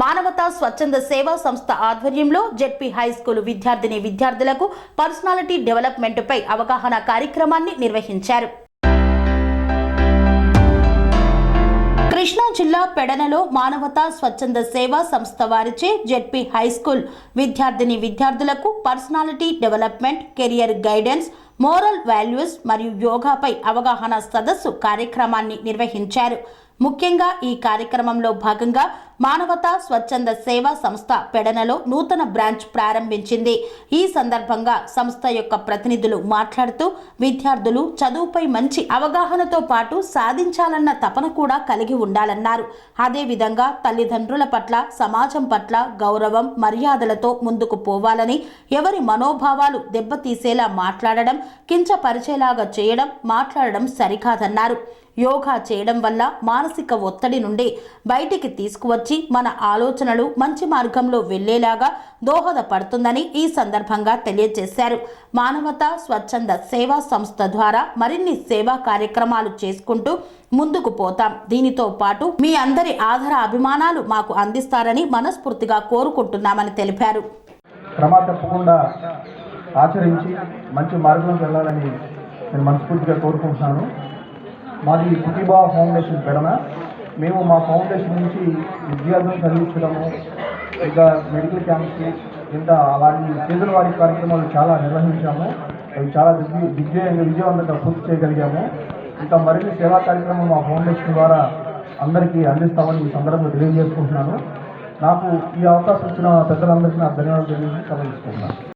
మానవతా స్వచ్ఛంద సేవా సంస్థ ఆధ్వర్యంలో జెడ్పీ హై స్కూల్ విద్యార్థిని విద్యార్థులకు పర్సనాలిటీ డెవలప్మెంట్పై అవగాహన కార్యక్రమాన్ని నిర్వహించారు. కృష్ణా జిల్లా పెడనలో మానవతా స్వచ్ఛంద సేవా సంస్థ వారిచే జెడ్పీ హై స్కూల్ విద్యార్థిని విద్యార్థులకు personality development career guidance moral values మరియు యోగాపై అవగాహన సదస్సు కార్యక్రమాన్ని నిర్వహించారు. ముఖ్యంగా ఈ కార్యక్రమంలో భాగంగా మానవతా స్వచ్ఛంద సేవా సంస్థ పెడనలో నూతన బ్రాంచ్ ప్రారంభించింది. ఈ సందర్భంగా సంస్థ యొక్క ప్రతినిధులు మాట్లాడుతూ విద్యార్థులు చదువుపై మంచి అవగాహనతో పాటు సాధించాలన్న తపన కూడా కలిగి ఉండాలన్నారు. అదేవిధంగా తల్లిదండ్రుల పట్ల సమాజం పట్ల గౌరవం మర్యాదలతో ముందుకు పోవాలని ఎవరి మనోభావాలు దెబ్బతీసేలా మాట్లాడడం కించపరిచేలాగా చేయడం మాట్లాడడం సరికాదన్నారు. యోగా చేయడం వల్ల మానసిక ఒత్తిడి నుండి బయటికి తీసుకువచ్చి మన ఆలోచనలు మంచి మార్గంలో వెళ్ళేలాగా దోహదపడుతుందని ఈ సందర్భంగా తెలియజేశారు. మానవతా స్వచ్ఛంద సేవా సంస్థ ద్వారా మరిన్ని సేవా కార్యక్రమాలు చేసుకుంటూ ముందుకు పోతాం. దీనితో పాటు మీ అందరి ఆధార అభిమానాలు మాకు అందిస్తారని మనస్ఫూర్తిగా కోరుకుంటున్నామని తెలిపారు. తప్పకుండా ఆచరించి మంచి మార్గంలో వెళ్ళాలని నేను మనస్ఫూర్తిగా కోరుకుంటున్నాను. మాది ప్రతిభా ఫౌండేషన్ పెడన. మేము మా ఫౌండేషన్ నుంచి విద్యార్థులను చదివించడము ఇంకా మెడికల్ క్యాంప్స్ ఇంకా అలాంటి సీజన్ వారి కార్యక్రమాలు చాలా నిర్వహించాము. అవి చాలా దిగ్వి దిగ్విజయంగా విజయవంతంగా పూర్తి చేయగలిగాము. ఇంకా మరిన్ని సేవా కార్యక్రమం మా ఫౌండేషన్ ద్వారా అందరికీ అందిస్తామని ఈ సందర్భంగా తెలియజేసుకుంటున్నాను. నాకు ఈ అవకాశం ఇచ్చిన పెద్దలందరికీ నా ధన్యవాదాలు తెలియజేసి సెలవు